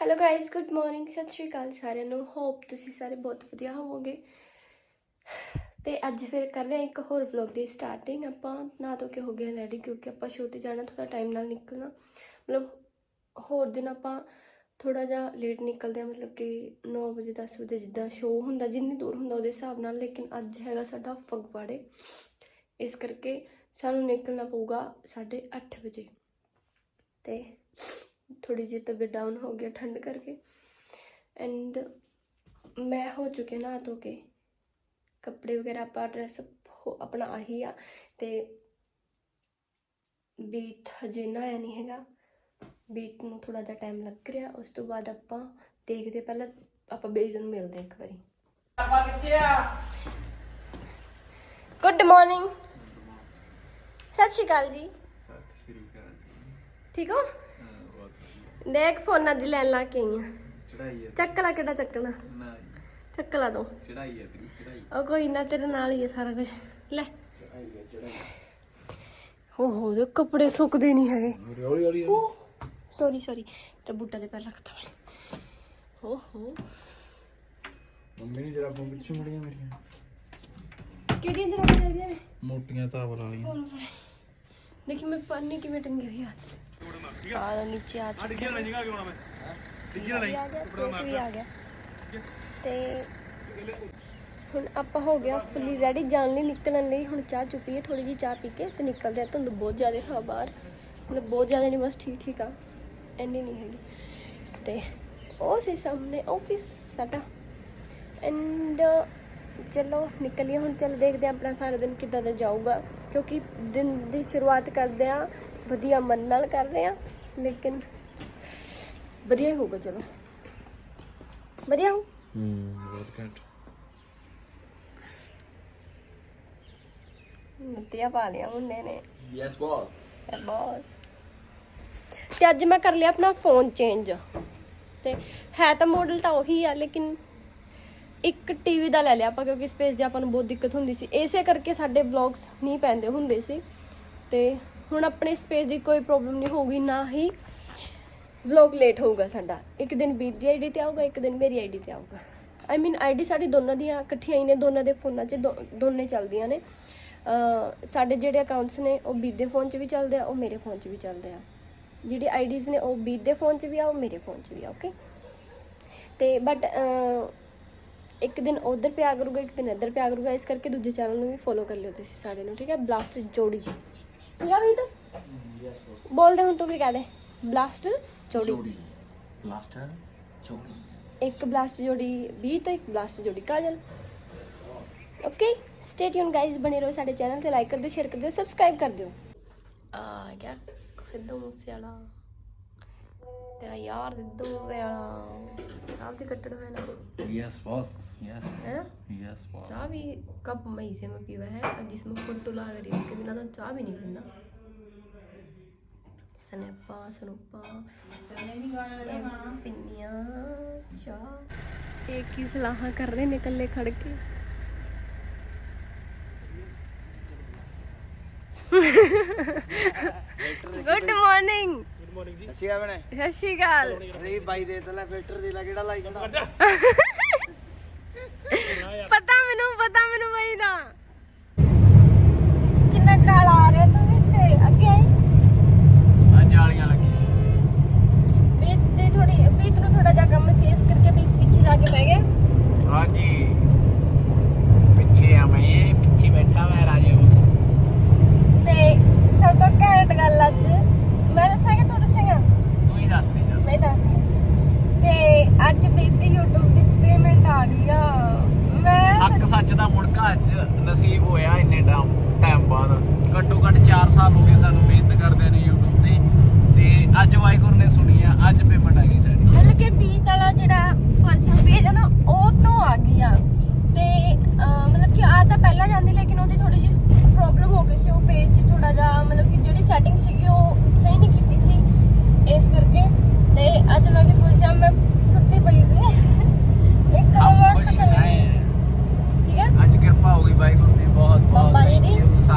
Hello guys good morning ਸਤਿ ਸ਼੍ਰੀ ਅਕਾਲ ਸਾਰਿਆਂ ਨੂੰ। ਹੋਪ ਤੁਸੀਂ ਸਾਰੇ ਬਹੁਤ ਵਧੀਆ ਹੋਵੋਗੇ। ਤੇ ਅੱਜ ਫਿਰ ਕਰ ਰਹੇ ਹਾਂ ਇੱਕ ਹੋਰ ਵਲੌਗ ਦੀ ਸਟਾਰਟਿੰਗ ਆਪਾਂ ਨਾ ਤੋਂ ਕੇ ਹੋ ਗਏ ਰੈਡੀ ਕਿਉਂਕਿ ਆਪਾਂ ਸ਼ੋਅ ਤੇ ਜਾਣਾ ਥੋੜਾ ਟਾਈਮ ਨਾਲ ਨਿਕਲਣਾ। ਮਤਲਬ ਹੋਰ ਦਿਨ ਆਪਾਂ ਥੋੜਾ ਜਿਹਾ ਲੇਟ ਨਿਕਲਦੇ ਆ ਮਤਲਬ ਕਿ 9 ਵਜੇ 10 ਵਜੇ ਜਿੱਦਾਂ ਸ਼ੋਅ ਹੁੰਦਾ, ਜਿੰਨੀ ਦੂਰ ਹੁੰਦਾ ਉਹਦੇ ਹਿਸਾਬ ਨਾਲ। ਲੇਕਿਨ ਅੱਜ ਹੈਗਾ ਸਾਡਾ ਫਗਵਾੜੇ। ਇਸ ਕਰਕੇ ਸਾਨੂੰ ਨਿਕਲਣਾ ਪਊਗਾ 8:30 ਵਜੇ। ਤੇ ਥੋੜੀ ਜਿਹੀ ਤਬੀਅਤ ਡਾਊਨ ਹੋ ਗਿਆ ਠੰਡ ਕਰਕੇ। ਐਂਡ ਮੈਂ ਹੋ ਚੁੱਕੇ ਨਾ ਧੋ ਕੇ। ਕੱਪੜੇ ਵਗੈਰਾ ਆਪਾਂ ਡਰੈਸ ਆਪਣਾ ਆਹੀ ਆ ਤੇ ਬੀਟ ਹਜੇ ਨਾ ਆਇਆ ਨਹੀਂ ਹੈਗਾ। ਬੀਟ ਨੂੰ ਥੋੜਾ ਜਿਹਾ ਟਾਈਮ ਲੱਗ ਰਿਹਾ। ਉਸ ਤੋਂ ਬਾਅਦ ਆਪਾਂ ਦੇਖਦੇ ਪਹਿਲਾਂ ਆਪਾਂ ਬੇਜ ਨੂੰ ਮਿਲਦੇ ਇੱਕ ਵਾਰੀ। ਆਪਾਂ ਕਿੱਥੇ ਆ? ਗੁੱਡ ਮਾਰਨਿੰਗ ਸਤਿ ਸ਼੍ਰੀ ਅਕਾਲ ਜੀ। ਸਤਿ ਸ੍ਰੀ ਅਕਾਲ ਜੀ। ਠੀਕ ਹੋ? ਦੇਖ ਫੋਨਾਂ ਦੀ ਲੈਣ ਲਾ ਕੇ ਆਈ ਆ। ਚੜਾਈ ਹੈ ਚੱਕ ਲਾ ਕਿਹੜਾ ਚੱਕਣਾ। ਨਾ ਚੱਕ ਲਾ ਦੋ ਚੜਾਈ ਹੈ ਤੇਰੀ ਚੜਾਈ ਉਹ ਕੋਈ ਨਾ ਤੇਰੇ ਨਾਲ ਹੀ ਹੈ ਸਾਰਾ ਕੁਝ ਲੈ। ਚੜਾਈ ਹੈ ਚੜਾਈ ਓਹੋ ਦੇ ਕੱਪੜੇ ਸੁੱਕਦੇ ਨਹੀਂ ਹੈਗੇ। ਹੌਲੀ ਹੌਲੀ ਸੌਰੀ ਸੌਰੀ ਤੇ ਬੁੱਟਾ ਦੇ ਪੈਰ ਰੱਖਤਾ ਮੈਂ। ਓਹੋ। ਮੰਮੀ ਨੇ ਜਰਾ ਪਿੱਛੇ ਮੁੜੀਆਂ ਮੇਰੀਆਂ। ਕਿਹੜੀਆਂ ਚਾਹੀਦੀਆਂ ਨੇ? ਮੋਟੀਆਂ ਤਾਵਲ ਵਾਲੀਆਂ। ਦੇਖੀ ਮੈਂ ਪਾਣੀ ਕਿਵੇਂ ਟੰਗੀ ਹੋਈ ਹੱਥ। ਆ ਨੀਚੇ ਆ ਚੁੱਕਿਆ ਮੈਂ ਜਗਾ ਕਿਉਂ ਮੈਂ? ਆ ਗਿਆ ਕੇਕ ਵੀ ਆ ਗਿਆ। ਤੇ ਹੁਣ ਆਪਾਂ ਹੋ ਗਿਆ ਫੁੱਲੀ ਰੈਡੀ ਜਾਣ ਲਈ ਨਿਕਲਣ ਲਈ। ਹੁਣ ਚਾਹ ਚੁੱਪੀਏ ਥੋੜੀ ਜੀ ਚਾਹ ਪੀ ਕੇ ਤੇ ਨਿਕਲਦੇ ਆ ਧੁੰਦ ਬਹੁਤ ਜ਼ਿਆਦਾ ਹਾਂ ਬਾਹਰ। ਮਤਲਬ ਬਹੁਤ ਜ਼ਿਆਦਾ ਨਹੀਂ ਬਸ ਠੀਕ ਠੀਕ ਆ। ਇੰਨੀ ਨਹੀਂ ਹੈਗੀ। ਤੇ ਉਹ ਸੀ ਸਾਹਮਣੇ ਆਫਿਸ ਸਾਡਾ। ਐਂਡ ਚਲੋ ਨਿਕਲੀਏ ਹੁਣ ਚਲ ਦੇਖਦੇ ਹਾਂ ਆਪਣਾ ਸਾਰਾ ਦਿਨ ਕਿੱਦਾਂ ਦਾ ਜਾਊਗਾ। ਕਿਉਂਕਿ ਦਿਨ ਦੀ ਸ਼ੁਰੂਆਤ ਕਰਦੇ ਆ ਵਧੀਆ ਮਨ ਨਾਲ ਕਰ ਰਹੇ ਆ ਲੇਕਿਨ ਵਧੀਆ ਹੀ ਹੋਊਗਾ ਚਲੋ। ਵਧੀਆ ਹੋ ਹੂੰ ਬਹੁਤ ਘੱਟ। ਨੱਤੀਆਂ ਪਾ ਲਿਆ ਮੁੰਡੇ ਨੇ। ਯੈਸ ਬੌਸ ਬੌਸ ਤੇ ਅੱਜ ਮੈਂ ਕਰ ਲਿਆ ਆਪਣਾ ਫੋਨ ਚੇਂਜ ਤੇ ਹੈ ਤਾਂ ਮਾਡਲ ਤਾਂ ਉਹੀ ਆ ਲੇਕਿਨ ਇੱਕ ਟੀਵੀ ਦਾ ਲੈ ਲਿਆ ਆਪਾਂ ਕਿਉਂਕਿ ਸਪੇਸ ਦੀ ਆਪਾਂ ਨੂੰ ਬਹੁਤ ਦਿੱਕਤ ਹੁੰਦੀ ਸੀ। ਇਸੇ ਕਰਕੇ ਸਾਡੇ ਵਲੌਗਸ ਨਹੀਂ ਪੈਂਦੇ ਹੁੰਦੇ ਸੀ। ਤੇ ਹੁਣ ਆਪਣੇ ਸਪੇਸ ਦੀ ਕੋਈ ਪ੍ਰੋਬਲਮ ਨਹੀਂ ਹੋਊਗੀ, ਨਾ ਹੀ ਵਲੌਗ ਲੇਟ ਹੋਊਗਾ ਸਾਡਾ। ਇੱਕ ਦਿਨ ਬੀਤ ਦੀ ਆਈਡੀ ਤੇ ਆਊਗਾ, ਇੱਕ ਦਿਨ ਮੇਰੀ ਆਈਡੀ ਤੇ ਆਊਗਾ। ਆਈ ਮੀਨ ਆਈਡੀ ਸਾਡੀ ਦੋਨਾਂ ਦੀਆਂ ਇਕੱਠੀਆਂ ਹੀ ਨੇ, ਦੋਨਾਂ ਦੇ ਫੋਨਾਂ 'ਚ ਦੋ- ਦੋਨੇ ਚੱਲਦੀਆਂ ਨੇ। ਸਾਡੇ ਜਿਹੜੇ ਅਕਾਊਂਟਸ ਨੇ, ਉਹ ਬੀਤ ਦੇ ਫੋਨ 'ਚ ਵੀ ਚੱਲਦੇ ਆ, ਉਹ ਮੇਰੇ ਫੋਨ 'ਚ ਵੀ ਚੱਲਦੇ ਆ। ਜਿਹੜੀ ਆਈਡੀਜ਼ ਨੇ, ਉਹ ਬੀਤ ਦੇ ਫੋਨ 'ਚ ਵੀ ਆ, ਉਹ ਮੇਰੇ ਫੋਨ 'ਚ ਵੀ ਆ ਓਕੇ ਤੇ ਬਟ ਇੱਕ ਦਿਨ ਉਧਰ ਪਿਆ ਕਰੂਗਾ ਇੱਕ ਦਿਨ ਇੱਧਰ ਪਿਆ ਕਰੂਗਾ ਇਸ ਕਰਕੇ ਦੂਜੇ ਚੈਨਲ ਨੂੰ ਵੀ ਫੋਲੋ ਕਰ ਲਿਓ ਤੁਸੀਂ ਸਾਰੇ ਨੂੰ ਠੀਕ ਹੈ? ਬਲਾਸਟ ਜੋੜੀ। ਠੀਕ ਆ ਵੀ ਤਾਂ? ਬੋਲਦੇ ਹੁਣ ਤੂੰ ਵੀ ਕਹਿ ਦੇ ਬਲਾਸਟ ਜੋੜੀ। ਪਲਾਸਟਰ ਚੋੜੀ ਇੱਕ ਬਲਾਸਟ ਜੋੜੀ ਵੀ ਤੇ ਇੱਕ ਬਲਾਸਟ ਜੋੜੀ ਕਾਜਲ। ਓਕੇ ਸਟੇ ਟਿਊਨ ਗਾਇਜ਼ ਬਣੇ ਰਹੋ ਸਾਡੇ ਚੈਨਲ ਤੇ ਲਾਈਕ ਕਰ ਦਿਓ ਸ਼ੇਅਰ ਕਰ ਦਿਓ ਸਬਸਕ੍ਰਾਈਬ ਕਰ ਦਿਓ। ਆ ਗਿਆ ਸਿੱਧੂ ਮੂਸੇ ਵਾਲਾ ਤੇਰਾ ਯਾਰ ਸਿੱਧੂ ਮੂਸੇ ਵਾਲਾ ਆਪ ਤੇ ਕੱਟੜ ਹੋਇਆ ना यस बॉस यस है ना यस बॉस चाय भी कप मई से में पीवा है और जिसमें फोटो ला करी उसके बिना तो चाय भी नहीं पीना स्नैपा स्नूपा पिन्नियां चाह एक ही सलाह कर रहे ने कल्ले खड़ के ਗੁੱਡ ਮਾਰਨਿੰਗ ਮਾਰਨਿੰਗ ਜੀ ਅੱਛੀ ਆ ਬਣੇ ਸਤਿ ਸ਼੍ਰੀ ਅਕਾਲ। ਅਰੇ ਬਾਈ ਦੇ ਤਲਾ ਫਿਲਟਰ ਦੇ ਲਾ ਕਿਹੜਾ ਲਾਈ ਖੜਾ ਪਤਾ ਮੈਨੂੰ ਪਤਾ ਮੈਨੂੰ ਬਾਈ ਦਾ। ਕਿੰਨਾ ਕਾਲਾ ਆ ਰਿਹਾ ਤੂੰ ਵਿੱਚ? ਅੱਗੇ ਆ ਜਾਲੀਆਂ ਲੱਗੀਆਂ। ਵੀ ਤੇ ਥੋੜੀ ਵੀ ਤੂੰ ਥੋੜਾ ਜਿਹਾ ਕੰਮ ਸੇਸ ਕਰਕੇ ਵੀ ਪਿੱਛੇ ਜਾ ਕੇ ਬਹਿ ਗਿਆ ਹਾਂਜੀ। ਪਿੱਛੇ ਆ ਮੈਂ ਪਿੱਛੇ ਬੈਠਾ ਮੈਂ ਰਾਜੇ ਤੇ ਸਭ ਤੋਂ ਘੈਂਟ ਗੱਲ ਅੱਜ ਮੈਂ ਦੱਸਾਂ ਕਿ ਤੂੰ ਦੱਸਦੀ ਜਾ? ਨਹੀਂ ਦੱਸਦੀ। ਤੇ ਅੱਜ ਮੇਰੀ YouTube ਦੀ ਪੇਮੈਂਟ ਆ ਗਈ ਆ। ਮੈਂ ਹੱਕ ਸੱਚ ਦਾ ਮੁੜਕਾ ਅੱਜ ਨਸੀਬ ਹੋਇਆ ਇੰਨੇ ਟਾਈਮ ਬਾਅਦ। ਘੱਟੋ ਘੱਟ 4 ਸਾਲ ਹੋ ਗਏ ਸਾਨੂੰ ਮਿਹਨਤ ਕਰਦੇ ਨੇ YouTube ਤੇ। ਤੇ ਅੱਜ ਵਾਹਿਗੁਰੂ ਨੇ ਸੁਣੀ ਆ ਅੱਜ ਪੇਮੈਂਟ ਆ ਗਈ ਸਾਡੀ। ਮਤਲਬ ਕਿ ਬੀਤ ਵਾਲਾ ਜਿਹੜਾ ਪਰਸਨਲ ਪੇਜ ਆ ਨਾ ਉਹ ਤੋਂ ਆ ਗਈ ਆ। ਤੇ ਮਤਲਬ ਕਿ ਆ ਤਾਂ ਪਹਿਲਾਂ ਜਾਂਦੀ ਲੇਕਿਨ ਉਹਦੀ ਥੋੜੀ ਜਿਹੀ ਪ੍ਰੋਬਲਮ ਹੋ ਗਈ ਸੀ ਉਹ ਪੇਜ 'ਚ ਥੋੜਾ ਜਿਹਾ ਮਤਲਬ ਕਿ ਜਿਹੜੀ ਸੈਟਿੰਗ ਸੀਗੀ ਉਹ ਸਹੀ ਨਹੀਂ ਕੀਤੀ ਸੀ।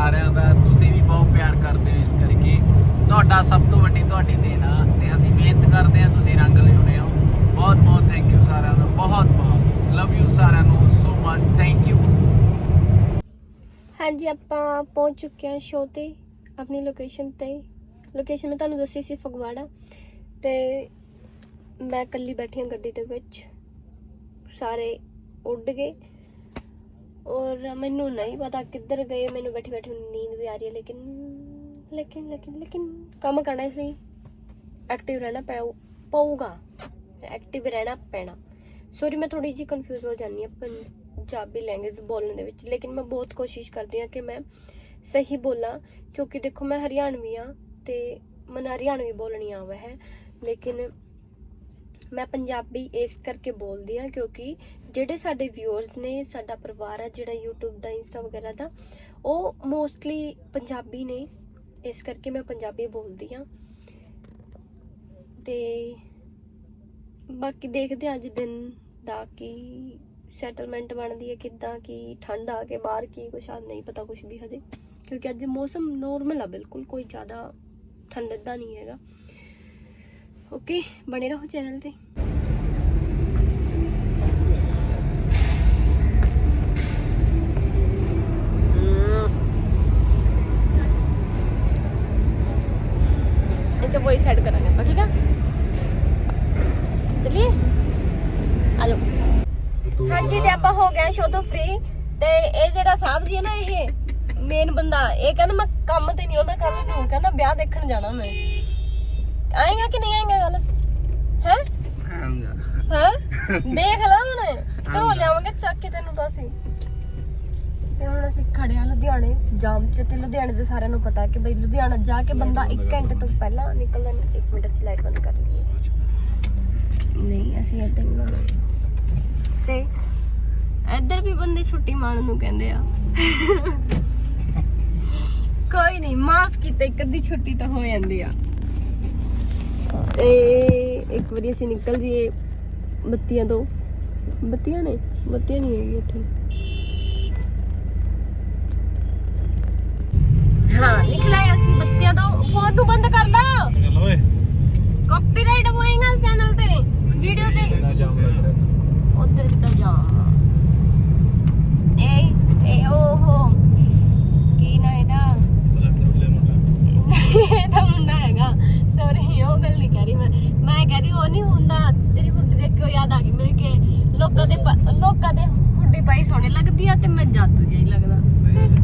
ਸਾਰਿਆਂ ਦਾ ਤੁਸੀਂ ਵੀ ਬਹੁਤ ਪਿਆਰ ਕਰਦੇ ਹੋ ਇਸ ਕਰਕੇ। ਤੁਹਾਡਾ ਸਭ ਤੋਂ ਵੱਡੀ ਤੁਹਾਡੀ ਦੇਣ ਆ ਤੇ ਅਸੀਂ ਮਿਹਨਤ ਕਰਦੇ ਆ ਤੁਸੀਂ ਰੰਗ ਲਿਆਉਂਦੇ ਹੋ। ਬਹੁਤ ਬਹੁਤ ਥੈਂਕ ਯੂ ਸਾਰਿਆਂ ਦਾ, ਬਹੁਤ ਬਹੁਤ। ਲਵ ਯੂ ਸਾਰਿਆਂ ਨੂੰ ਸੋ ਮਚ ਥੈਂਕ ਯੂ ਹਾਂਜੀ, ਆਪਾਂ ਪਹੁੰਚ ਚੁੱਕੇ ਹਾਂ ਸ਼ੋ ਤੇ, ਆਪਣੀ ਲੋਕੇਸ਼ਨ ਤੇ। ਲੋਕੇਸ਼ਨ ਮੈਂ ਤੁਹਾਨੂੰ ਦੱਸੀ ਸੀ ਫਗਵਾੜਾ ਤੇ ਮੈਂ ਇਕੱਲੀ ਬੈਠੀ ਹਾਂ ਗੱਡੀ ਦੇ ਵਿੱਚ। ਸਾਰੇ ਉੱਡ ਗਏ। ਔਰ ਮੈਨੂੰ ਨਹੀਂ ਪਤਾ ਕਿੱਧਰ ਗਏ, ਮੈਨੂੰ ਬੈਠੀ ਬੈਠੀ ਨੀਂਦ ਵੀ ਆ ਰਹੀ ਹੈ, ਲੇਕਿਨ ਲੇਕਿਨ ਲੇਕਿਨ ਲੇਕਿਨ ਕੰਮ ਕਰਨਾ ਇਸ ਲਈ ਐਕਟਿਵ ਰਹਿਣਾ ਪਊ- ਪਊਗਾ। ਐਕਟਿਵ ਰਹਿਣਾ ਪੈਣਾ। ਸੌਰੀ ਮੈਂ ਥੋੜੀ ਜਿਹੀ ਕਨਫਿਊਜ਼ ਹੋ ਜਾਂਦੀ ਹਾਂ ਪੰਜਾਬੀ ਲੈਂਗੁਏਜ ਬੋਲਣ ਦੇ ਵਿੱਚ, ਲੇਕਿਨ ਮੈਂ ਬਹੁਤ ਕੋਸ਼ਿਸ਼ ਕਰਦੀ ਹਾਂ ਕਿ ਮੈਂ ਸਹੀ ਬੋਲਾਂ, ਕਿਉਂਕਿ ਦੇਖੋ ਮੈਂ ਹਰਿਆਣਵੀ ਹਾਂ ਤੇ ਮੈਨੂੰ ਹਰਿਆਣਵੀ ਬੋਲਣੀ ਆਵਾ ਹੈ, ਲੇਕਿਨ ਮੈਂ ਪੰਜਾਬੀ ਇਸ ਕਰਕੇ ਬੋਲਦੀ ਹਾਂ ਕਿਉਂਕਿ ਜਿਹੜੇ ਸਾਡੇ ਵਿਊਅਰਸ ਨੇ, ਸਾਡਾ ਪਰਿਵਾਰ ਆ ਜਿਹੜਾ YouTube ਦਾ ਇੰਸਟਾ ਵਗੈਰਾ ਦਾ, ਉਹ ਮੋਸਟਲੀ ਪੰਜਾਬੀ ਨੇ। ਇਸ ਕਰਕੇ ਮੈਂ ਪੰਜਾਬੀ ਬੋਲਦੀ ਹਾਂ। ਤੇ ਬਾਕੀ ਦੇਖਦੇ ਹਾਂ ਅੱਜ ਦਿਨ ਦਾ ਕੀ ਸੈਟਲਮੈਂਟ ਬਣਦੀ ਹੈ, ਕਿੱਦਾਂ ਕੀ ਠੰਡ ਆ ਕੇ ਬਾਹਰ ਕੀ ਕੁਛ ਆ, ਨਹੀਂ ਪਤਾ ਕੁਛ ਵੀ ਹਜੇ। ਕਿਉਂਕਿ ਅੱਜ ਮੌਸਮ ਨੋਰਮਲ ਆ ਬਿਲਕੁਲ, ਕੋਈ ਜ਼ਿਆਦਾ ਠੰਡ ਦਾ ਨਹੀਂ ਹੈਗਾ। ਓਕੇ, ਬਣੇ ਰਹੋ ਚੈਨਲ ਤੇ। ਇੱਥੇ ਵੌਇਸ ਐਡ ਕਰਾਂਗੇ ਆਪਾਂ, ਠੀਕ ਆ? ਚਲਿਏ? ਆ ਹਾਂਜੀ, ਤੇ ਆਪਾਂ ਹੋ ਗਏ ਸ਼ੋ ਤੋਂ ਫ੍ਰੀ ਤੇ ਇਹ ਜਿਹੜਾ ਸਾਹਿਬ ਜੀ ਨਾ ਇਹ ਮੇਨ ਬੰਦਾ, ਇਹ ਕਹਿੰਦਾ ਮੈਂ ਕੰਮ ਤੇ ਨਹੀਂ ਆਉਂਦਾ ਕੱਲ ਨੂੰ ਕਹਿੰਦਾ ਵਿਆਹ ਦੇਖਣ ਜਾਣਾ ਮੈਂ। ਆਏਗਾ ਕਿ ਨਹੀਂ ਆਏਗਾ ਗੱਲ? ਹੈ? ਹੈ? ਦੇਖ ਲੈ ਹੁਣ। ਘਰੋਂ ਲਿਆਵਾਂਗੇ ਚੱਕ ਕੇ ਤੈਨੂੰ ਤਾਂ ਅਸੀਂ। ਤੇ ਹੁਣ ਅਸੀਂ ਖੜੇ ਆ ਲੁਧਿਆਣੇ ਜਾਮ 'ਚ ਤੇ ਲੁਧਿਆਣੇ ਦੇ ਸਾਰਿਆਂ ਨੂੰ ਪਤਾ ਕਿ ਬਈ ਲੁਧਿਆਣਾ ਜਾ ਕੇ ਬੰਦਾ 1 ਘੰਟੇ ਤੋਂ ਪਹਿਲਾਂ ਨਿਕਲਦਾ ਨਹੀਂ 1 ਮਿੰਟ ਅਸੀਂ ਲਾਈਟ ਬੰਦ ਕਰ ਲਈਏ। ਨਹੀਂ ਅਸੀਂ ਏਦਾਂ ਹੀ। ਬਣਾਉਣਾ ਤੇ ਇੱਧਰ ਵੀ ਬੰਦੇ ਛੁੱਟੀ ਮਾਰਨ ਨੂੰ ਕਹਿੰਦੇ ਆ। ਕੋਈ ਨਹੀਂ ਮਾਫ ਕੀਤਾ ਇੱਕ ਅੱਧੀ ਛੁੱਟੀ ਤਾਂ ਹੋ ਜਾਂਦੀ ਆ। ਤੇ ਇੱਕ ਵਾਰੀ ਅਸੀਂ ਨਿਕਲ ਜੀਏ ਬੱਤੀਆਂ ਤੋਂ। ਬੱਤੀਆਂ ਨੇ? ਬੱਤੀਆਂ ਨਹੀਂ ਹੈਗੀ ਇੱਥੇ। ਹਾਂ ਨਿਕਲ ਆਏ ਅਸੀਂ ਬੱਤੀਆਂ ਤੋਂ। ਫੋਨ ਨੂੰ ਬੰਦ ਕਰ ਲਾ। ਚੱਲ ਓਏ। ਕਾਪੀਰਾਈਟ ਹੋਏਗਾ ਚੈਨਲ ਤੇ। ਵੀਡੀਓ ਤੇ। ਉਧਰ ਕਿੱਦਾਂ ਜਾਵਾਂ ਇਹ ਇਹ ਉਹ ਕੀ ਨਾ ਇਹਦਾ ਨਹੀਂ ਇਹ ਤਾਂ ਮੁੰਡਾ ਹੈਗਾ ਸੌਰੀ ਉਹ ਗੱਲ ਨਹੀਂ ਕਹਿ ਰਹੀ ਮੈਂ ਮੈਂ ਕਹਿ ਰਹੀ ਉਹ ਨਹੀਂ ਹੁੰਦਾ ਤੇਰੀ ਹੁੱਡੀ ਦੇਖ ਕੇ ਉਹ ਯਾਦ ਆ ਗਈ ਮੇਰੇ ਕਿ। ਲੋਕਾਂ ਦੇ ਪ- ਲੋਕਾਂ ਦੇ ਹੁੱਡੀ ਪਾਈ ਸੋਹਣੀ ਲੱਗਦੀ ਆ ਤੇ ਮੈਂ ਜਾਦੂ ਜਿਹਾ ਹੀ ਲੱਗਦਾ।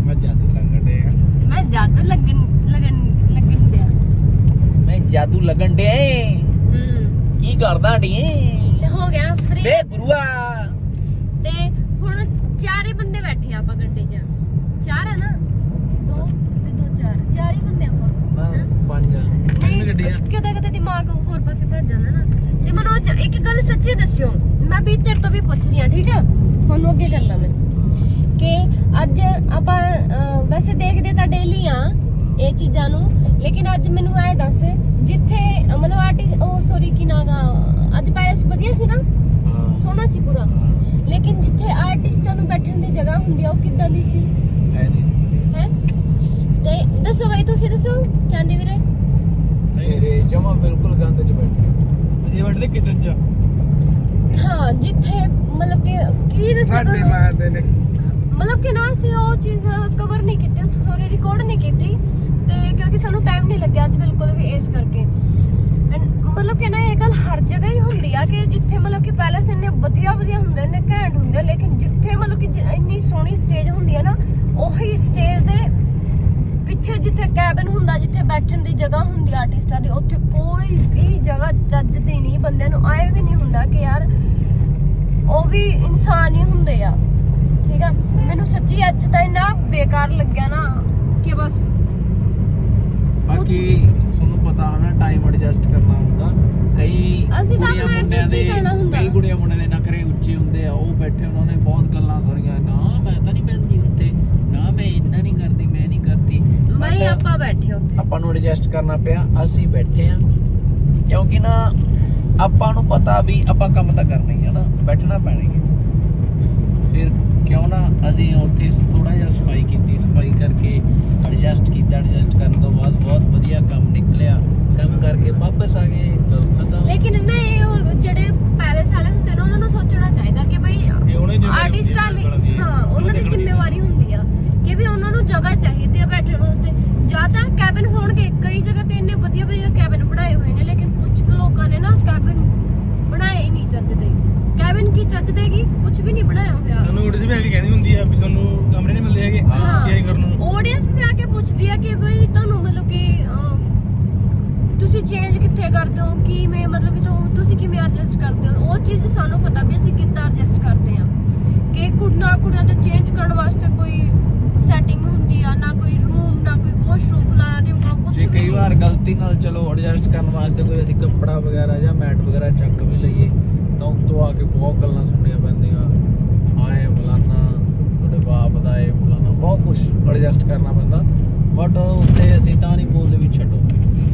ਮੈਂ ਜਾਦੂ ਲੰਗੜ ਡੇ ਮੈਂ ਜਾਦੂ ਲੱਗਣ ਲੱਗਣ ਲੱਗਣ ਡਿਆ। ਮੈਂ ਜਾਦੂ ਲੱਗਣ ਡੇ ਹੂੰ। ਕੀ ਕਰਦਾ ਢੀ ਤੇ ਹੋ ਗਿਆ ਫ੍ਰੀ ਬੇ ਗੁਰੂਆ। ਤੇ ਹੁਣ ਚਾਰੇ ਬੰਦੇ ਬੈਠੇ ਆ ਆਪਾਂ ਗੱਡੀ 'ਚ। ਚਾਰ ਹੈ ਨਾ? ਦੋ ਤੇ ਦੋ ਚਾਰ। ਚਾਰ ਹੀ ਬੰਦੇ ਆਪਾਂ। ਪੰਜ। ਨਹੀਂ ਕਿਤੇ ਦਿਮਾਗ ਹੋਰ ਪਾਸੇ ਭੱਜ ਜਾਂਦਾ ਨਾ। ਤੇ ਮਨੋਜ ਇੱਕ ਗੱਲ ਸੱਚੀ ਦੱਸਿਓ ਮੈਂ ਵੀ ਤੇਰੇ ਤੋਂ ਵੀ ਪੁੱਛ ਰਹੀ ਹਾਂ ਠੀਕ ਆ? ਤੁਹਾਨੂੰ ਅੱਗੇ ਕਰਨਾ ਮੈਂ। ਕਿ ਅੱਜ ਆਪਾਂ ਵੈਸੇ ਦੇਖਦੇ ਤਾਂ ਡੇਲੀ ਆ ਇਹ ਚੀਜ਼ਾਂ ਨੂੰ ਲੇਕਿਨ ਅੱਜ ਮੈਨੂੰ ਐ ਦੱਸ ਜਿੱਥੇ ਮਤਲਬ ਆਰਟਿਸਟ ਉਹ ਸੌਰੀ ਕੀ ਨਾਗਾ ਅੱਜ ਪੈਲਸ ਵਧੀਆ ਸੀ ਨਾ? ਸੋਹਣਾ ਸੀ ਪੂਰਾ। ਲੇਕਿਨ ਜਿੱਥੇ ਆਰਟਿਸਟਾਂ ਨੂੰ ਬੈਠਣ ਦੀ ਜਗ੍ਹਾ ਹੁੰਦੀ ਆ ਉਹ ਕਿੱਦਾਂ ਦੀ ਸੀ? ਐ ਨਹੀਂ ਸੀ ਵਧੀਆ। ਹੈ? ਤੇ ਦੱਸੋ ਬਾਈ ਤੁਸੀਂ ਦੱਸੋ ਚਾਂਦੀ ਵੀਰੇ। ਮੇਰੇ ਜਮਾ ਬਿਲਕੁਲ ਗੰਦ ਚ ਬੈਠੇ ਅਜੇ ਵੱਡੇ ਕਿਚਨ ਚ ਹਾਂ ਜਿੱਥੇ ਮਤਲਬ ਕਿ ਕੀ ਦੱਸੋ ਸਾਡੇ ਤੁਹਾਨੂੰ? ਮਾਰਦੇ ਨੇ। ਮਤਲਬ ਕਿ ਨਾ ਅਸੀਂ ਉਹ ਚੀਜ਼ ਕਵਰ ਨਹੀਂ ਕੀਤੀ ਉੱਥੇ ਸੋਰੀ ਰਿਕਾਰਡ ਨਹੀਂ ਕੀਤੀ ਤੇ ਕਿਉਂਕਿ ਸਾਨੂੰ ਟਾਈਮ ਨਹੀਂ ਲੱਗਿਆ ਅੱਜ ਬਿਲਕੁਲ ਵੀ ਇਸ ਕਰਕੇ। And ਮਤਲਬ ਕਿ ਨਾ ਇਹ ਗੱਲ ਹਰ ਜਗ੍ਹਾ ਹੀ ਹੁੰਦੀ ਆ ਕਿ ਜਿੱਥੇ ਮਤਲਬ ਕਿ ਪੈਲਸ ਇੰਨੇ ਵਧੀਆ ਵਧੀਆ ਹੁੰਦੇ ਨੇ ਘੈਂਟ ਹੁੰਦੇ ਆ, ਲੇਕਿਨ ਜਿੱਥੇ ਮਤਲਬ ਕਿ ਜ- ਇੰਨੀ ਸੋਹਣੀ ਸਟੇਜ ਹੁੰਦੀ ਆ ਨਾ ਉਹੀ ਸਟੇਜ ਦੇ ਪਿੱਛੇ ਜਿੱਥੇ ਕੈਬਨ ਹੁੰਦਾ ਜਿੱਥੇ ਬੈਠਣ ਦੀ ਜਗ੍ਹਾ ਹੁੰਦੀ ਆਰਟਿਸਟਾਂ ਦੀ ਉੱਥੇ ਕੋਈ ਵੀ ਜਗ੍ਹਾ ਚੱਜਦੀ ਨਹੀਂ ਬੰਦਿਆਂ ਨੂੰ ਆਏ ਵੀ ਨਹੀਂ ਹੁੰਦਾ ਕਿ ਯਾਰ ਉਹ ਵੀ ਇਨਸਾਨ ਹੀ ਹੁੰਦੇ ਆ। ਠੀਕ ਆ? ਮੈਨੂੰ ਸੱਚੀ ਅੱਜ ਤਾਂ ਇੰਨਾ ਬੇਕਾਰ ਲੱਗਿਆ ਨਾ ਕਿ ਬਸ ਬਾਕੀ ਤੁਹਾਨੂੰ ਪਤਾ ਹਨਾ ਟਾਈਮ ਐਡਜਸਟ ਕਰਨਾ ਹੁੰਦਾ। ਕਈ ਅਸੀਂ ਤਾਂ ਆਪਣਾ adjust ਹੀ ਦੇ- ਕਰਨਾ ਹੁੰਦਾ। ਕਈ ਕੁੜੀਆਂ ਮੁੰਡਿਆਂ ਦੇ ਨਖਰੇ ਉੱਚੇ ਹੁੰਦੇ ਆ ਉਹ ਬੈਠੇ ਉਹਨਾਂ ਨੇ ਬਹੁਤ ਗੱਲਾਂ ਕਰੀਆਂ ਨਾ ਮੈਂ ਤਾਂ ਨਹੀਂ ਬੈਠਦੀ ਉੱਥੇ ਨਾ ਮੈਂ ਇੰਨਾ ਨਹੀਂ ਕਰਦੀ ਮੈਂ ਨਹੀਂ ਕਰਦੀ ਬਈ But ਆਪਾਂ ਬੈਠੇ ਉੱਥੇ ਆਪਾਂ ਨੂੰ ਐਡਜਸਟ ਕਰਨਾ ਪਿਆ ਅਸੀਂ ਬੈਠੇ ਆ। ਕਿਉਂਕਿ ਨਾ ਆਪਾਂ ਨੂੰ ਪਤਾ ਵੀ ਆਪਾਂ ਕੰਮ ਤਾਂ ਕਰਨਾ ਹੀ ਆ ਨਾ ਬੈਠਣਾ ਪੈਣਾ ਹੀ ਫਿਰ ਕਿਉਂ ਨਾ ਅਸੀਂ ਉੱਥੇ ਥੋੜਾ ਜਿਹਾ ਸਫ਼ਾਈ ਕੀਤੀ ਸਫ਼ਾਈ ਕਰਕੇ ਐਡਜਸਟ ਕੀਤਾ ਐਡਜਸਟ ਕਰਨ ਤੋਂ ਬਾਅਦ ਬਹੁਤ ਵਧੀਆ ਕੰਮ ਨਿਕਲਿਆ। ਕੰਮ ਕਰਕੇ ਵਾਪਸ ਆ ਗਏ ਖਤਮ। ਲੇਕਿਨ ਨਾ ਇਹ ਹੋਰ ਜਿਹੜੇ ਪੈਲੇਸ ਵਾਲੇ ਹੁੰਦੇ ਨੇ ਉਹਨਾਂ ਨੂੰ ਸੋਚਣਾ ਚਾਹੀਦਾ ਕਿ ਬਈ ਆਰਟਿਸਟਾਂ ਲਈ ਹਾਂ ਉਹਨਾਂ ਦੀ ਜ਼ਿੰਮੇਵਾਰੀ ਹੁੰਦੀ ਆ ਕਿ ਵੀ ਉਹਨਾਂ ਨੂੰ ਤਾਂ ਕੈਬਨ ਹੋਣਗੇ ਕਈ ਜਗ੍ਹਾ ਤੇ ਇੰਨੇ ਵਧੀਆ ਵਧੀਆ ਕੈਬਨ ਬਣਾਏ ਹੋਏ ਨੇ ਲੇਕਿਨ ਕੁਝ ਲੋਕਾਂ ਨੇ ਨਾ ਕੈਬਨ ਬਣਾਏ ਹੀ ਨਹੀਂ ਚੱਜ ਦੇ। ਕੈਬਨ ਕੀ ਚੱਜ ਦੇਗੀ ਕੁਝ ਵੀ ਨਹੀਂ ਬਣਾਇਆ ਹੋਇਆ। ਤੁਹਾਨੂੰ ਆਡੀਅੰਸ ਵੀ ਆ ਕੇ ਕਹਿੰਦੀ ਹੁੰਦੀ ਆ ਵੀ ਤੁਹਾਨੂੰ ਕਮਰੇ ਨਹੀਂ ਮਿਲਦੇ ਹੈਗੇ ਕੀ ਕਰਨ ਨੂੰ? ਆਡੀਅੰਸ ਵੀ ਆ ਕੇ ਪੁੱਛਦੀ ਆ ਕਿ ਬਈ ਤੁਹਾਨੂੰ ਮਤਲਬ ਕਿ ਤੁਸੀਂ ਚੇਂਜ ਕਿੱਥੇ ਕਰਦੇ ਹੋ? ਕੀ ਮੈਂ ਮਤਲਬ ਕਿ ਤੁਸੀਂ ਕਿਵੇਂ ਐਡਜਸਟ ਕਰਦੇ ਹੋ? ਉਹ ਚੀਜ਼ ਸਾਨੂੰ ਪਤਾ ਵੀ ਅਸੀਂ ਕਿੱਦਾਂ ਐਡਜਸਟ ਕਰਦੇ ਆ ਕਿ ਕੁੜਨਾ ਕੁੜੀਆਂ ਤੇ ਚੇਂਜ ਕਰਨ ਵਾਸਤੇ ਕੋਈ ਸੈਟਿੰਗ ਹੁੰਦੀ ਆ ਨਾ ਕੋਈ ਰੂਮ ਨਾ ਕੋਈ ਵਾਸ਼ਰੂਮ ਫਲਾਣਾ ਤੇ ਕੁਝ ਜੇ ਕਈ ਵਾਰ ਗਲਤੀ ਨਾਲ ਚਲੋ ਐਡਜਸਟ ਕਰਨ ਵਾਸਤੇ ਕੋਈ ਅਸੀਂ ਕੱਪੜਾ ਵਗੈਰਾ ਜਾਂ ਮੈਟ ਵਗੈਰਾ ਚੱਕ ਵੀ ਲਈਏ ਤਾਂ ਉੱਤੋਂ ਆ ਕੇ ਬਹੁਤ ਗੱਲਾਂ ਸੁਣਨੀਆਂ ਪੈਂਦੀਆਂ। ਆਏ ਫਲਾਨਾ ਤੁਹਾਡੇ ਬਾਪ ਦਾ ਇਹ ਫਲਾਨਾ ਬਹੁਤ ਕੁਝ ਐਡਜਸਟ ਕਰਨਾ ਪੈਂਦਾ। ਬਟ ਉੱਥੇ ਅਸੀਂ ਤਾਂ ਨਹੀਂ ਬੋਲਦੇ ਵੀ ਛੱਡੋ।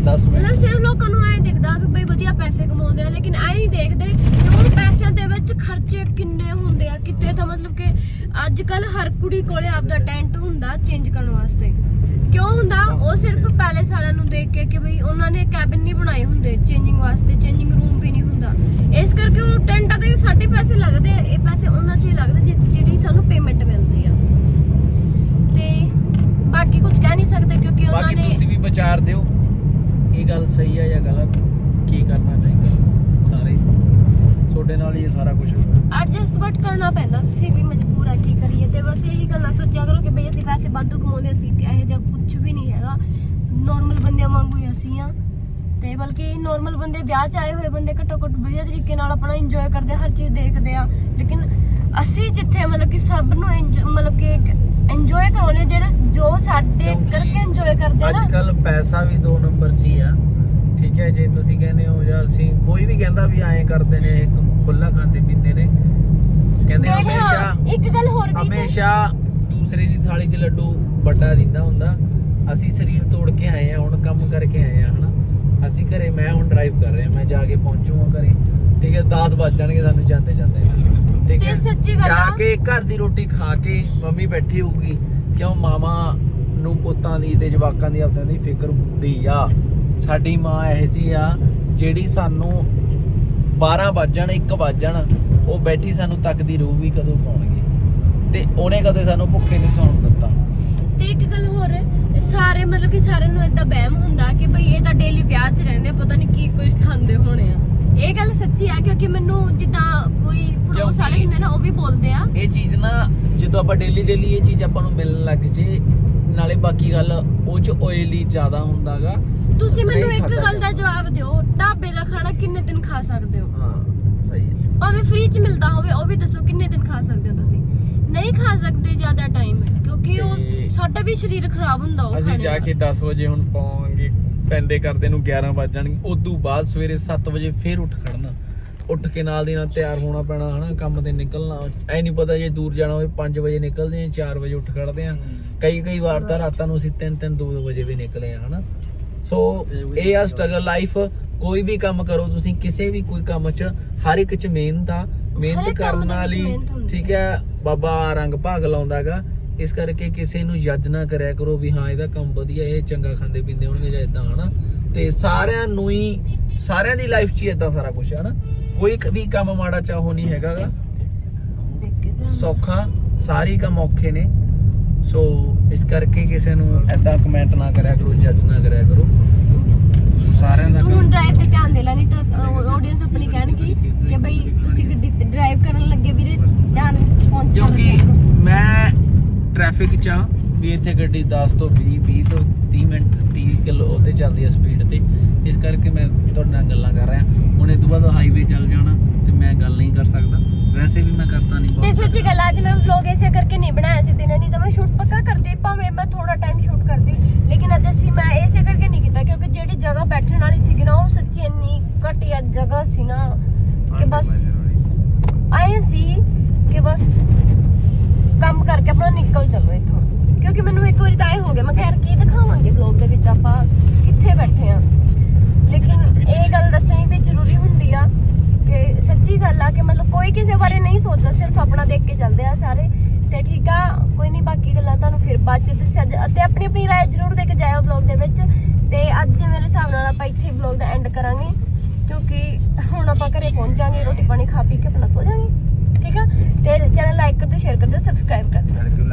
10 ਮਤਲਬ ਮਿੰਟ ਸਿਰਫ ਲੋਕਾਂ ਨੂੰ ਐਂ ਦਿਖਦਾ ਕਿ ਬਈ ਵਧੀਆ ਪੈਸੇ ਕਮਾਉਂਦੇ ਆ ਲੇਕਿਨ ਐ ਨਹੀਂ ਦੇਖਦੇ ਕਿ ਉਹ ਪੈਸਿਆਂ ਦੇ ਵਿੱਚ ਖਰਚੇ ਕਿੰਨੇ ਤਾਂ ਮਤਲਬ ਕਿ ਅੱਜ ਕੱਲ ਹਰ ਕੁੜੀ ਕੋਲੇ ਆਪਦਾ ਟੈਂਟ ਹੁੰਦਾ ਚੇਂਜ ਕਰਨ ਵਾਸਤੇ। ਕਿਉਂ ਹੁੰਦਾ? ਉਹ ਸਿਰਫ ਪੈਲੇਸ ਵਾਲਿਆਂ ਨੂੰ ਦੇਖ ਕੇ ਕਿ ਬਈ ਉਹਨਾਂ ਨੇ ਕੈਬਿਨ ਨਹੀਂ ਬਣਾਏ ਹੁੰਦੇ ਚੇਂਜਿੰਗ ਵਾਸਤੇ ਚੇਂਜਿੰਗ ਰੂਮ ਵੀ ਨਹੀਂ ਹੁੰਦਾ। ਇਸ ਕਰਕੇ ਉਹ ਟੈਂਟਾਂ ਵੀ ਸਾਡੇ ਪੈਸੇ ਲੱਗਦੇ ਆ ਇਹ ਪੈਸੇ ਉਹਨਾਂ ਚੋਂ ਹੀ ਲੱਗਦੇ ਜਿਹੜੀ ਸਾਨੂੰ ਪੇਮੈਂਟ ਮਿਲਦੀ ਆ। ਤੇ ਬਾਕੀ ਕੁਝ ਕਹਿ ਨਹੀਂ ਸਕਦੇ ਕਿਉਂਕਿ ਉਹਨਾਂ ਬਾਕੀ ਨੇ ਤੁਸੀਂ ਵੀ ਵਿਚਾਰ ਦਿਓ ਇਹ ਗੱਲ ਸਹੀ ਹੈ ਜਾਂ ਗਲਤ ਕੀ ਕਰਨਾ ਚਾਹੀਦਾ? ਤੁਹਾਡੇ ਨਾਲ ਹੀ ਇਹ ਸਾਰਾ ਕੁਝ ਐਡਜਸਟ ਬਟ ਕਰਨਾ ਪੈਂਦਾ ਅਸੀਂ ਵੀ ਮਜਬੂਰ ਆ ਕੀ ਕਰੀਏ ਤੇ ਬਸ ਇਹੀ ਗੱਲਾਂ ਸੋਚਿਆ ਕਰੋ ਕਿ ਬਈ ਅਸੀਂ ਪੈਸੇ ਵਾਧੂ ਕਮਾਉਂਦੇ ਅਸੀਂ ਕਿ ਇਹੋ ਜਿਹਾ ਕੁਝ ਵੀ ਨਹੀਂ ਹੈਗਾ। ਨਾਰਮਲ ਬੰਦਿਆਂ ਵਾਂਗੂ ਹੀ ਅਸੀਂ ਆ ਤੇ ਬਲਕਿ ਨਾਰਮਲ ਬੰਦੇ ਵਿਆਹ ਚ ਆਏ ਹੋਏ ਬੰਦੇ ਘੱਟੋ ਘੱਟ ਵਧੀਆ ਤਰੀਕੇ ਨਾਲ ਆਪਣਾ ਇੰਜੋਏ ਕਰਦੇ ਹਰ ਚੀਜ਼ ਦੇਖਦੇ ਆ। ਲੇਕਿਨ ਅਸੀਂ ਜਿੱਥੇ ਮਤਲਬ ਕਿ ਸਭ ਨੂੰ ਮਤਲਬ ਕਿ ਇੰਜੋਏ ਕਰਾਉਣੇ ਜਿਹੜਾ ਜੋ ਸਾਡੇ ਕਰਕੇ ਇੰਜੋਏ ਕਰਦੇ ਆ ਅੱਜ ਨਾ। ਕੱਲ ਪੈਸਾ ਵੀ ਦੋ ਨੰਬਰ 'ਚ ਹੀ ਆ। ਠੀਕ ਹੈ ਜੇ ਤੁਸੀਂ ਕਹਿੰਦੇ ਹੋ ਜਾਂ ਅਸੀਂ ਕੋਈ ਵੀ ਕਹਿੰਦਾ ਵੀ ਐਂ ਕਰਦੇ ਨੇ ਖੁੱਲਾ ਖਾਂਦੇ ਪੀਂਦੇ ਨੇ ਕਹਿੰਦੇ ਹਾਂ, ਹਮੇਸ਼ਾ ਇੱਕ ਗੱਲ ਹੋਰ ਵੀ ਤੇ- ਹਮੇਸ਼ਾ ਦੂਸਰੇ ਦੀ ਥਾਲੀ 'ਚ ਲੱਡੂ ਵੱਡਾ ਦਿੰਦਾ ਹੁੰਦਾ। ਅਸੀਂ ਸਰੀਰ ਤੋੜ ਕੇ ਆਏ ਆ ਹੁਣ ਕੰਮ ਕਰਕੇ ਆਏ ਆ ਹਨਾ। ਅਸੀਂ ਘਰੇ ਮੈਂ ਹੁਣ ਡਰਾਈਵ ਕਰ ਰਿਹਾ ਮੈਂ ਜਾ ਕੇ ਪਹੁੰਚੂਗਾ ਘਰੇ। ਠੀਕ ਹੈ 10 ਵੱਜ ਜਾਣਗੇ ਸਾਨੂੰ ਜਾਂਦੇ ਜਾਂਦੇ। ਠੀਕ ਤੇ ਹੈ। ਸੱਚੀ ਗੱਲ ਜਾ ਆ। ਕੇ ਘਰ ਦੀ ਰੋਟੀ ਖਾ ਕੇ ਮੰਮੀ ਬੈਠੀ ਹੋਊਗੀ ਕਿਉਂ ਮਾਮਾ ਨੂੰ ਪੁੱਤਾਂ ਦੀ ਤੇ ਜਵਾਕਾਂ ਦੀ ਆਪਦਿਆਂ ਦੀ ਫਿਕਰ ਹੁੰਦੀ ਆ। ਸਾਡੀ ਮਾਂ ਇਹ ਜੀ ਆ ਜਿਹੜੀ ਸਾਨੂੰ 12 ਵੱਜਣ 1 ਵੱਜਣ ਉਹ ਬੈਠੀ ਸਾਨੂੰ ਤੱਕਦੀ ਰਹੂ ਵੀ ਕਦੋਂ ਖਾਣਗੇ? ਤੇ ਉਹਨੇ ਕਦੇ ਸਾਨੂੰ ਭੁੱਖੇ ਨਹੀਂ ਸੌਣ ਦਿੱਤਾ। ਤੇ ਇੱਕ ਗੱਲ ਹੋਰ ਸਾਰੇ ਮਤਲਬ ਕਿ ਸਾਰਿਆਂ ਨੂੰ ਇਦਾਂ ਵਹਿਮ ਹੁੰਦਾ ਕਿ ਬਈ ਇਹ ਤਾਂ ਡੇਲੀ ਵਿਆਹ 'ਚ ਰਹਿੰਦੇ ਪਤਾ ਨਹੀਂ ਕੀ ਕੁਝ ਖਾਂਦੇ ਹੋਣੇ ਆ। ਇਹ ਗੱਲ ਸੱਚੀ ਆ ਕਿਉਂਕਿ ਮੈਨੂੰ ਜਿੱਦਾਂ ਕੋਈ ਪੜੋਸ ਵਾਲੇ ਹੁੰਦੇ ਨਾ ਉਹ ਵੀ ਬੋਲਦੇ ਆ। ਇਹ ਚੀਜ਼ ਨਾ ਜਦੋਂ ਆਪਾਂ ਡੇਲੀ ਡੇਲੀ ਇਹ ਚੀਜ਼ ਆਪਾਂ ਨੂੰ ਮਿਲਣ ਲੱਗ ਜੇ ਨਾਲੇ ਬਾਕੀ ਗੱਲ ਉਹ ਚ ਆਇਲੀ ਜ਼ਿਆਦਾ ਹੁੰਦਾਗਾ ਤੁਸੀਂ ਮੈਨੂੰ ਇੱਕ ਗੱਲ ਦਾ ਜਵਾਬ ਦਿਓ ਢਾਬੇ ਦਾ ਖਾਣਾ ਕਿੰਨੇ ਦਿਨ ਖਾ ਸਕਦੇ ਹੋ? ਹਾਂ ਸਹੀ ਹੈ। ਭਾਵੇਂ ਫ੍ਰੀ 'ਚ ਮਿਲਦਾ ਹੋਵੇ ਉਹ ਵੀ ਦੱਸੋ ਕਿੰਨੇ ਦਿਨ ਖਾ ਸਕਦੇ ਹੋ ਤੁਸੀਂ? ਨਹੀਂ ਖਾ ਸਕਦੇ ਜ਼ਿਆਦਾ ਟਾਈਮ ਕਿਉਂਕਿ ਉਹ ਸਾਡਾ ਵੀ ਸਰੀਰ ਖਰਾਬ ਹੁੰਦਾ ਉਹ ਅਸੀਂ ਖਾਣੇ ਜਾ। ਕੇ 10 ਵਜੇ ਹੁਣ ਪਾਵਾਂਗੇ ਪੈਂਦੇ ਕਰਦੇ ਨੂੰ 11 ਵੱਜ ਜਾਣਗੇ ਉਦੋਂ ਬਾਅਦ ਸਵੇਰੇ 7 ਵਜੇ ਫੇਰ ਉੱਠ ਖੜਨਾ। ਉੱਠ ਕੇ ਨਾਲ ਦੀ ਨਾਲ ਤਿਆਰ ਹੋਣਾ ਪੈਣਾ ਹਨਾ ਕੰਮ ਤੇ ਨਿਕਲਣਾ। ਐ ਨਹੀਂ ਪਤਾ ਜੇ ਦੂਰ ਜਾਣਾ ਹੋਵੇ 5 ਵਜੇ ਨਿਕਲਦੇ ਆ 4 ਵਜੇ ਉੱਠ ਖੜਦੇ ਆ ਕਈ ਕਈ ਵਾਰ ਤਾਂ ਰਾਤਾਂ ਨੂੰ ਅਸੀਂ 3 3 2 ਵਜੇ ਵੀ ਨਿਕਲੇ ਆ ਹਨਾ। ਸੋ ਇਹ ਆ ਸਟਰਗਲ ਲਾਈਫ ਕੋਈ ਵੀ ਕੰਮ ਕਰੋ ਤੁਸੀਂ ਕਿਸੇ ਵੀ ਕੋਈ ਕੰਮ 'ਚ ਹਰ ਇੱਕ 'ਚ ਮਿਹਨਤ ਆ। ਮਿਹਨਤ ਕਰਨ ਨਾਲ ਹੀ ਠੀਕ ਹੈ। ਬਾਬਾ ਰੰਗ ਭਾਗ ਲਾਉਂਦਾਗਾ ਇਸ ਕਰਕੇ ਕਿਸੇ ਨੂੰ ਜੱਜ ਨਾ ਕਰਿਆ ਕਰੋ ਵੀ ਹਾਂ ਇਹਦਾ ਕੰਮ ਵਧੀਆ ਇਹ ਚੰਗਾ ਖਾਂਦੇ ਪੀਂਦੇ ਹੋਣਗੇ ਜਾਂ ਇਦਾਂ ਹਨਾ। ਤੇ ਸਾਰਿਆਂ ਨੂੰ ਹੀ ਸਾਰਿਆਂ ਦੀ ਲਾਈਫ 'ਚ ਹੀ ਇਦਾਂ ਸਾਰਾ ਕੁਝ ਹੈ ਨਾ ਕੋਈ ਵੀ ਕੰਮ ਮਾੜਾ ਚਾਹੋ ਨਹੀਂ ਹੈਗਾਗਾ ਸੌਖਾ ਸਾਰੇ ਕੰਮ ਔਖੇ ਨੇ। ਸੋ ਇਸ ਕਰਕੇ ਕਿਸੇ ਨੂੰ ਐਦਾਂ ਕਮੈਂਟ ਨਾ ਕਰਿਆ ਕਰੋ ਜੱਜ ਨਾ ਕਰਿਆ ਕਰੋ। ਸਾਰਿਆਂ ਦਾ ਹੁਣ ਡਰਾਈਵ ਤੇ ਧਿਆਨ ਦੇ ਲੈ ਨਹੀਂ ਤਾਂ ਆਡੀਅנס ਆਪਣੀ ਕਹਿਣਗੀ ਕਿ ਬਈ ਤੁਸੀਂ ਗੱਡੀ ਡਰਾਈਵ ਕਰਨ ਲੱਗੇ ਵੀਰੇ ਧਿਆਨ ਪਹੁੰਚ ਕਿਉਂਕਿ ਮੈਂ ਟ੍ਰੈਫਿਕ 'ਚ ਆ ਵੀ ਇੱਥੇ ਗੱਡੀ 10 ਤੋਂ 20 20 ਤੋਂ 30 ਮਿੰਟ 30 ਕਿਲੋ ਉਹਤੇ ਚੱਲਦੀ ਆ ਸਪੀਡ ਤੇ। ਇਸ ਕਰਕੇ ਮੈਂ ਤੁਹਾਡੇ ਨਾਲ ਗੱਲਾਂ ਕਰ ਰਿਹਾ। ਹੁਣ ਇਹ ਤੋਂ ਬਾਅਦ ਹਾਈਵੇ ਚੱਲ ਜਾਣਾ ਤੇ ਮੈਂ ਗੱਲ ਨਹੀਂ ਕਰ ਸਕਦਾ। ਵੈਸੇ ਵੀ ਮੈਂ ਕਰਤਾ ਨਹੀਂ ਤੇ ਸੱਚੀ ਗੱਲ ਆ, ਅੱਜ ਮੈਂ ਵਲੌਗ ਐਸੇ ਕਰਕੇ ਨਹੀਂ ਬਣਾਇਆ ਸੀ ਦਿਨੇ ਨਹੀਂ ਤਾਂ ਮੈਂ ਸ਼ੂਟ ਪੱਕਾ ਕਰਦੀ ਭਾਵੇਂ ਮੈਂ ਥੋੜਾ ਟਾਈਮ ਸ਼ੂਟ ਕਰਦੀ ਲੇਕਿਨ ਅੱਜ ਅਸੀਂ ਮੈਂ ਐਸੇ ਕਰਕੇ ਨਹੀਂ ਕੀਤਾ ਕਿਉਂਕਿ ਜਿਹੜੀ ਜਗ੍ਹਾ ਬੈਠਣ ਵਾਲੀ ਸੀ ਨਾ ਉਹ ਸੱਚੀ ਇੰਨੀ ਘਟੀਆ ਜਗ੍ਹਾ ਸੀ ਨਾ ਕਿ ਬਸ ਆਏ ਸੀ ਕਿ ਬਸ ਕੰਮ ਕਰਕੇ ਆਪਣਾ ਨਿਕਲ ਚੱਲੋ ਇੱਥੋਂ। ਕਿਉਂਕਿ ਮੈਨੂੰ ਇੱਕ ਵਾਰੀ ਤਾਂ ਇਹ ਹੋ ਗਿਆ ਮੈਂ ਕੀ ਆਪਣੀ ਆਪਣੀ رائے ਜ਼ਰੂਰ ਦੇ ਕੇ ਜਾਇਓ ਬਲੌਗ ਦੇ ਵਿੱਚ। ਤੇ ਅੱਜ ਮੇਰੇ ਹਿਸਾਬ ਨਾਲ ਆਪਾਂ ਇੱਥੇ ਬਲੌਗ ਦਾ ਐਂਡ ਕਰਾਂਗੇ। ਕਿਉਂਕਿ ਹੁਣ ਆਪਾਂ ਘਰੇ ਪਹੁੰਚਾਂਗੇ, ਰੋਟੀ ਪਾਣੀ ਖਾ ਪੀ ਕੇ ਆਪਣਾ ਸੋ ਜਾਾਂਗੇ। ਠੀਕ ਆ? ਤੇ ਚੈਨਲ ਲਾਈਕ ਕਰ ਦਿਓ ਸ਼ੇਅਰ ਕਰ ਦਿਓ ਸਬਸਕ੍ਰਾਈਬ ਕਰ ਦਿਓ।